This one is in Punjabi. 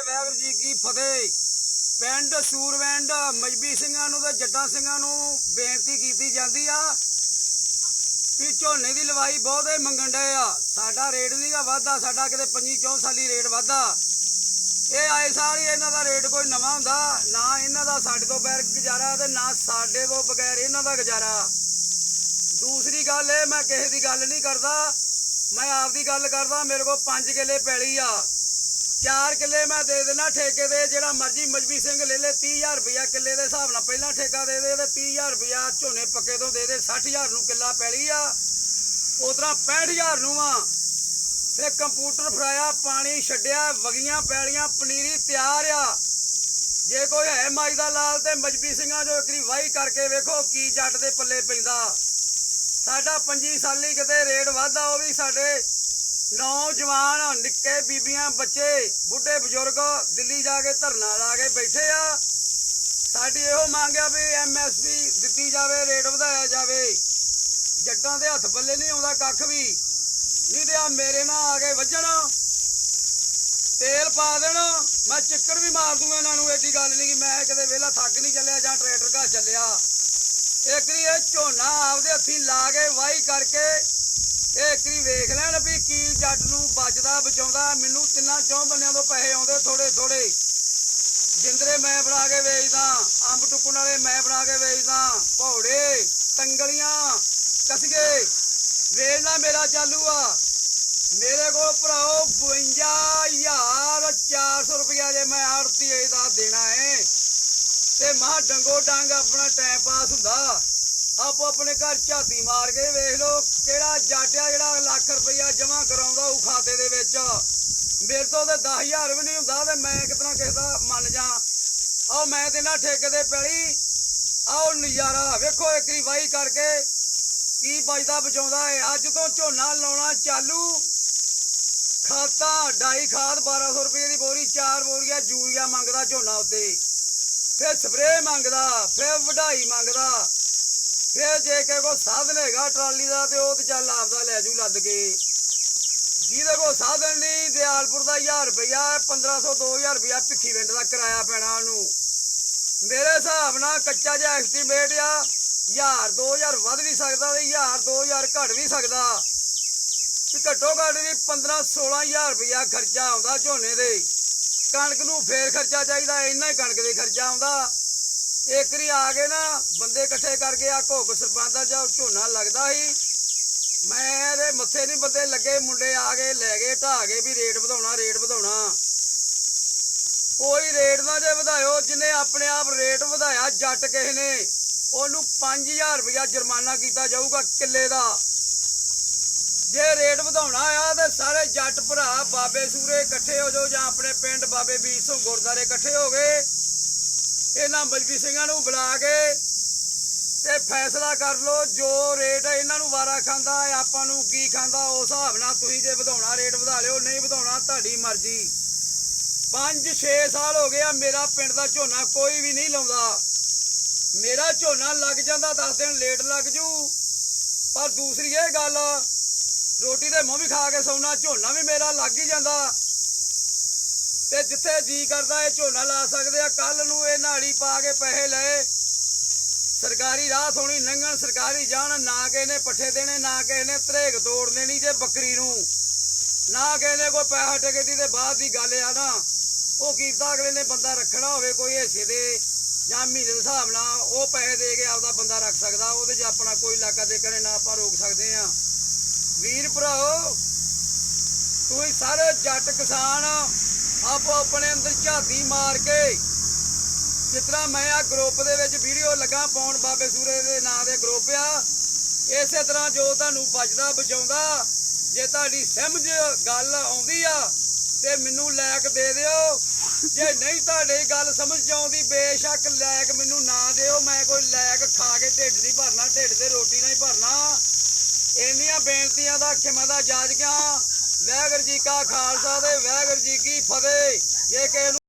ਤੇ ਵਾਹਿਗੁਰੂ ਜੀ ਕੀ ਫਤਿਹ। ਪਿੰਡ ਸੂਰਵਿੰਡ, ਮਜਬੀ ਸਿੰਘਾਂ ਨੂੰ ਤੇ ਜੱਟਾਂ ਸਿੰਘਾਂ ਨੂੰ ਬੇਨਤੀ ਕੀਤੀ ਜਾਂਦੀ ਆ ਕਿ ਝੋਨੇ ਦੀ ਲਵਾਈ ਬਹੁਤੇ ਮੰਗਣ ਡਏ ਆ। ਸਾਡਾ ਰੇਟ ਨਹੀਂਗਾ ਵਾਧਾ ਸਾਡਾ ਕਿਤੇ 25 4 ਸਾਲੀ ਰੇਟ ਵਾਧਾ ਇਹ ਆਏ ਸਾਲ ਇਹਨਾਂ ਦਾ ਰੇਟ ਕੋਈ ਨਵਾਂ ਹੁੰਦਾ, ਨਾ ਇਹਨਾਂ ਦਾ ਸਾਡੇ ਤੋਂ ਬਗੈਰ ਗੁਜ਼ਾਰਾ ਤੇ ਨਾ ਸਾਡੇ ਤੋਂ ਬਗੈਰ ਇਹਨਾਂ ਦਾ ਗੁਜ਼ਾਰਾ। ਦੂਸਰੀ ਗੱਲ ਇਹ, ਮੈਂ ਕਿਸੇ ਦੀ ਗੱਲ ਨਹੀਂ ਕਰਦਾ, ਮੈਂ ਆਪ ਦੀ ਗੱਲ ਕਰਦਾ, ਮੇਰੇ ਕੋਲ 5 ਕਿੱਲੇ ਪੈਲੀ ਆ। 4 ਕਿੱਲੇ ਮੈਂ ਦੇ ਦੇਣਾ ਠੇਕੇ ਦੇ ਜਿਹੜਾ ਮਰਜ਼ੀ ਮਜਬੀ ਸਿੰਘ ਲੈ ਲੈ 30000 ਰੁਪਇਆ ਕਿੱਲੇ ਦੇ ਹਿਸਾਬ ਨਾਲ ਪਹਿਲਾਂ ਠੇਕਾ ਦੇ ਦੇ ਤੇ 30000 ਰੁਪਇਆ ਝੋਨੇ ਪੱਕੇ ਤੋਂ ਦੇ ਦੇ 60000 ਨੂੰ ਕਿੱਲਾ ਪੈਲੀ ਆ, ਉਤਰਾ 65000 ਨੂੰ ਆ। ਤੇ ਕੰਪਿਊਟਰ ਫੜਾਇਆ, ਪਾਣੀ ਛੱਡਿਆ, ਵਗੀਆਂ, ਪੈਲੀਆਂ, ਪਨੀਰੀ ਤਿਆਰ ਆ। ਜੇ ਕੋਈ ਹੈ ਮਾਈ ਦਾ ਲਾਲ ਤੇ ਮਜਬੀ ਸਿੰਘਾਂ ਜੋ ਇਕਰੀ ਵਾਹੀ ਕਰਕੇ ਵੇਖੋ ਕੀ ਜੱਟ ਦੇ ਪੱਲੇ ਪੈਂਦਾ। ਸਾਡਾ 25 ਸਾਲੀ ਕਿਤੇ ਰੇਟ ਵਾਧਾ ਉਹ ਵੀ ਸਾਡੇ ਨੌਜਵਾਨ, ਨਿੱਕੇ ਬੀਬੀਆਂ, ਬੱਚੇ, ਬੁੱਢੇ ਬਜ਼ੁਰਗ ਦਿੱਲੀ ਜਾ ਕੇ ਧਰਨਾ ਲਾ ਕੇ ਬੈਠੇ ਆ। ਸਾਡੀ ਇਹੋ ਮੰਗ ਆ ਵੀ ਐਮਐਸਪੀ ਦਿੱਤੀ ਜਾਵੇ, ਰੇਟ ਵਧਾਇਆ ਜਾਵੇ। ਜੱਟਾਂ ਦੇ ਹੱਥ ਪੱਲੇ ਨਹੀਂ ਆਉਂਦਾ ਕੱਖ ਵੀ। ਨਹੀਂ ਤੇ ਆ ਮੇਰੇ ਨਾਲ ਆ ਕੇ ਵੱਜਣ। ਤੇਲ ਪਾ ਦੇਣ। ਮੈਂ ਚਿੱਕੜ ਵੀ ਮਾਰ ਦੂੰਗਾ ਇਹਨਾਂ ਨੂੰ, ਐਡੀ ਗੱਲ ਨਹੀਂ ਕਿ ਮੈਂ ਕਿਤੇ ਵੇਲਾ ਥੱਕ ਨਹੀਂ ਚੱਲਿਆ ਜਾਂ ਟਰੈਕਟਰ ਘਾ ਚੱਲਿਆ। ਇੱਕ ਇੱਕਰੀ ਇਹ ਝੋਨਾ ਆਪਦੇ ਹੱਥੀਂ ਲਾ ਕੇ ਵਾਹੀ ਕਰਕੇ ਇਹ ਇੱਕਰੀ ਵੇਖ ਲੈਣ ਵੀ ਕੀ ਜੱਟ ਨੂੰ ਬਚਦਾ, ਬਚਾਉਂਦਾ। ਮੈਨੂੰ ਤਿੰਨਾਂ ਚੌਂ ਬੰਨਿਆਂ ਤੋਂ ਪੈਸੇ ਆਉਂਦੇ ਥੋੜੇ ਥੋੜੇ ਜਿੰਦਰੇ ਮੈਂ ਬਣਾ ਕੇ ਵੇਚਦਾ, ਅੰਬ ਟੁੱਕਣ ਵਾਲੇ ਮੈਂ ਬਣਾ ਕੇ ਵੇਚਦਾ, ਭੌੜੇ, ਤੰਗਲੀਆਂ, ਕਸਗੇ। ਵੇਚਣਾ ਮੇਰਾ ਚਾਲੂ ਆ। ਮੇਰੇ ਕੋਲ ਭਰਾਓ 52400 ਰੁਪਇਆ ਜੇ ਮੈਂ ਆੜਤੀ ਦਾ ਦੇਣਾ ਏ। ਤੇ ਮਹਾ ਡੰਗੋ ਡੰਗ ਆਪਣਾ ਟਾਈਮ ਪਾਸ ਹੁੰਦਾ। ਆਪੋ ਆਪਣੇ ਘਰ ਝਾਤੀ ਮਾਰ ਕੇ ਵੇਖ ਲਓ ਕਿਹੜਾ ਜਾਟਿਆ ਜਿਹੜਾ ਲੱਖ ਰੁਪਇਆ ਜਮਾ ਕਰਾਉਂਦਾ ਉਹ ਖਾਤੇ ਦੇ ਵਿੱਚ। ਮੇਰੇ ਤੋਂ ਤੇ 10000 ਵੀ ਨਹੀਂ ਹੁੰਦਾ ਤੇ ਮੈਂ ਕਿਤਨਾ ਕਿਸੇ ਦਾ ਮੰਨ ਜਾ। ਆਓ ਮੈਂ ਤੇ ਨਾ ਠੇਕੇ ਤੇ ਪੈਲੀ ਆਓ ਨਜ਼ਾਰਾ ਵੇਖੋ ਇੱਕ ਰਿਵਾਈ ਕਰਕੇ ਕੀ ਬਚਦਾ ਬਚਾਉਂਦਾ ਏ ਅੱਜ ਤੋਂ ਝੋਨਾ ਲਾਉਣਾ ਚਾਲੂ। ਖਾਤਾ ਡਾਈ ਖਾਦ 1200 ਰੁਪਏ ਦੀ ਬੋਰੀ, ਚਾਰ ਬੋਰੀਆਂ ਯੂਰੀਆ ਮੰਗਦਾ ਝੋਨਾ ਉੱਤੇ। ਫਿਰ ਸਪਰੇ ਮੰਗਦਾ, ਫਿਰ ਵਢਾਈ ਮੰਗਦਾ। ਫਿਰ ਜੇ ਕਿਸੇ ਕੋ ਸਾਧਨ ਹੈਗਾ ਟਰਾਲੀ ਦਾ ਤੇ ਉਹ ਤੇ ਚੱਲ ਆਪਦਾ ਲੈ ਜੂ ਲੱਦ ਕੇ। ਜਿਹਦੇ ਕੋ ਸਾਧਨ ਨਹੀਂ ਦਿਆਲਪੁਰ ਦਾ 1000 ਰੁਪਇਆ 1500 2000 ਰੁਪਇਆ ਭਿੱਖੀ ਵਿੰਡ ਦਾ ਕਿਰਾਇਆ ਪੈਣਾ ਉਹਨੂੰ। ਮੇਰੇ ਹਿਸਾਬ ਨਾਲ ਕੱਚਾ ਜਿਹਾ ਐਸਟੀਮੇਟ ਆ 1000 2000 ਵੱਧ ਵੀ ਸਕਦਾ ਤੇ 1000 2000 ਘਟ ਵੀ ਸਕਦਾ। ਵੀ ਘੱਟੋ ਘੱਟ ਵੀ 15 16000 ਰੁਪਇਆ ਖਰਚਾ ਆਉਂਦਾ ਝੋਨੇ ਦੇ। ਕਣਕ ਨੂੰ ਫੇਰ ਖਰਚਾ ਚਾਹੀਦਾ, ਇੰਨਾ ਹੀ ਕਣਕ ਦੇ ਖਰਚਾ ਆਉਂਦਾ। ਏਕਰੀ ਆ ਗਏ ਨਾ ਬੰਦੇ ਇਕੱਠੇ ਕਰਕੇ ਆ ਘੋਕ ਸਰਪੰਚ ਦਾ ਜਾਂ ਝੋਨਾ ਲੱਗਦਾ ਸੀ ਮੇਰੇ ਮੱਥੇ ਨਹੀਂ ਬੰਦੇ ਲੱਗੇ, ਮੁੰਡੇ ਆ ਕੇ ਲੈ ਗਏ ਢਾ ਕੇ ਵੀ ਰੇਟ ਵਧਾਉਣਾ ਰੇਟ ਵਧਾਉਣਾ। ਕੋਈ ਰੇਟ ਨਾ ਜੇ ਵਧਾਇਓ, ਜਿਨੇ ਆਪਣੇ ਆਪ ਰੇਟ ਵਧਾਇਆ, ਜੱਟ ਕਿਸੇ ਨੇ, ਉਹਨੂੰ 5000 ਰੁਪਇਆ ਜੁਰਮਾਨਾ ਕੀਤਾ ਜਾਊਗਾ ਕਿੱਲੇ ਦਾ। ਜੇ ਰੇਟ ਵਧਾਉਣਾ ਆ, ਤੇ ਸਾਰੇ ਜੱਟ ਭਰਾ ਬਾਬੇ ਸੂਰੇ ਇਕੱਠੇ ਹੋ ਜਾਓ, ਜਾਂ ਆਪਣੇ ਪਿੰਡ ਬਾਬੇ ਵੀਰ ਸਿੰਘ ਗੁਰਦਾਰੇ ਇਕੱਠੇ ਹੋ ਗਏ। ਇਹਨਾਂ ਮਜਬੀ ਸਿੰਘਾਂ ਨੂੰ ਬੁਲਾ ਕੇ ਤੇ ਫੈਸਲਾ ਕਰ ਲਓ, ਜੋ ਰੇਟ ਇਹਨਾਂ ਨੂੰ ਵਾਰਾ ਖਾਂਦਾ ਹੈ, ਆਪਾਂ ਨੂੰ ਕੀ ਖਾਂਦਾ, ਉਸ ਹਿਸਾਬ ਨਾਲ ਤੁਸੀਂ ਜੇ ਵਧਾਉਣਾ, ਰੇਟ ਵਧਾ ਲਿਓ, ਨਹੀਂ ਵਧਾਉਣਾ, ਤੁਹਾਡੀ ਮਰਜ਼ੀ। 5-6 ਸਾਲ ਹੋ ਗਏ ਆ, ਮੇਰਾ ਪਿੰਡ ਦਾ ਝੋਨਾ ਕੋਈ ਵੀ ਨਹੀਂ ਲਾਉਂਦਾ। ਮੇਰਾ ਝੋਨਾ ਲੱਗ ਜਾਂਦਾ 10 ਦਿਨ ਲੇਟ ਲੱਗ ਜੂ। ਪਰ ਦੂਸਰੀ ਇਹ ਗੱਲ, ਰੋਟੀ ਦੇ ਮੂੰਹ ਵੀ ਖਾ ਕੇ ਸੌਣਾ, ਝੋਨਾ ਵੀ ਮੇਰਾ ਲੱਗ ਹੀ ਜਾਂਦਾ। ਤੇ ਜਿੱਥੇ ਜੀ ਕਰਦਾ ਇਹ ਝੋਨਾ ਲਾ ਸਕਦੇ ਆ ਕੱਲ ਨੂੰ ਇਹ ਨਾੜੀ ਪਾ ਕੇ ਪੈਸੇ ਲਏ। ਸਰਕਾਰੀ ਰਾਹ ਥੋਣੀ ਲੰਘਣ ਸਰਕਾਰੀ ਜਾਣ, ਨਾ ਕਿਸੇ ਨੇ ਪੱਠੇ ਦੇਣੇ, ਨਾ ਕਿਸੇ ਨੇ ਤਰੇਕ ਤੋੜ ਦੇਣੀ ਜੇ ਬੱਕਰੀ ਨੂੰ। ਨਾ ਕਿਸੇ ਨੇ ਕੋਈ ਪੈਸਾ ਟਕੇ ਦੀ ਤੇ ਬਾਅਦ ਦੀ ਗੱਲ ਆ ਨਾ। ਉਹ ਕੀਤਾ ਅਗਲੇ ਨੇ ਬੰਦਾ ਰੱਖਣਾ ਹੋਵੇ, ਕੋਈ ਹਿੱਸੇ ਦੇ ਜਾਂ ਮਹੀਨੇ ਦੇ ਹਿਸਾਬ ਨਾਲ ਉਹ ਪੈਸੇ ਦੇ ਕੇ ਆਪਦਾ ਬੰਦਾ ਰੱਖ ਸਕਦਾ, ਉਹਦੇ 'ਚ ਆਪਣਾ ਕੋਈ ਇਲਾਕਾ ਦੇ ਕਰੇ ਨਾ ਆਪਾਂ ਰੋਕ ਸਕਦੇ ਆ ਵੀਰ ਭਰਾਓ, ਤੁਸੀਂ ਸਾਰੇ ਜੱਟ ਕਿਸਾਨ ਆਪੋ ਆਪਣੇ ਅੰਦਰ ਝਾਤੀ ਮਾਰ ਕੇ, ਜਿਸ ਤਰ੍ਹਾਂ ਮੈਂ ਆ ਗਰੁੱਪ ਦੇ ਵਿੱਚ ਵੀਡੀਓ ਲੱਗਾ ਪਾਉਣ ਬਾਬੇ ਸੂਰੇ ਦੇ ਨਾਂ ਦੇ ਗਰੁੱਪ ਆ, ਇਸੇ ਤਰ੍ਹਾਂ ਜੋ ਤੁਹਾਨੂੰ ਬਚਦਾ ਬਚਾਉਂਦਾ ਜੇ ਤੁਹਾਡੀ ਸਮਝ ਗੱਲ ਆਉਂਦੀ ਆ, ਤੇ ਮੈਨੂੰ ਲਾਇਕ ਦੇ ਦਿਓ। ਜੇ ਨਹੀਂ ਤੁਹਾਡੇ ਗੱਲ ਸਮਝ ਆਉਂਦੀ, ਬੇਸ਼ੱਕ ਲਾਇਕ ਮੈਨੂੰ ਨਾ ਦਿਓ। ਮੈਂ ਕੋਈ ਲਾਇਕ ਖਾ ਕੇ ਢਿੱਡ ਨਹੀਂ ਭਰਨਾ, ਢਿੱਡ ਤੇ ਰੋਟੀ ਨਹੀਂ ਭਰਨਾ। ਇੰਨੀਆਂ ਬੇਨਤੀਆਂ ਦਾ ਖਿਮਾ ਦਾ ਜਾਜ ਗਿਆ ਵਾਹਿਗੁਰੂ ਜੀ ਕਾ ਖਾਲਸਾ ਤੇ ਵਾਹਿਗੁਰੂ ਜੀ ਕੀ ਫਤਿਹ। ਜੇ ਕਿਸੇ ਨੂੰ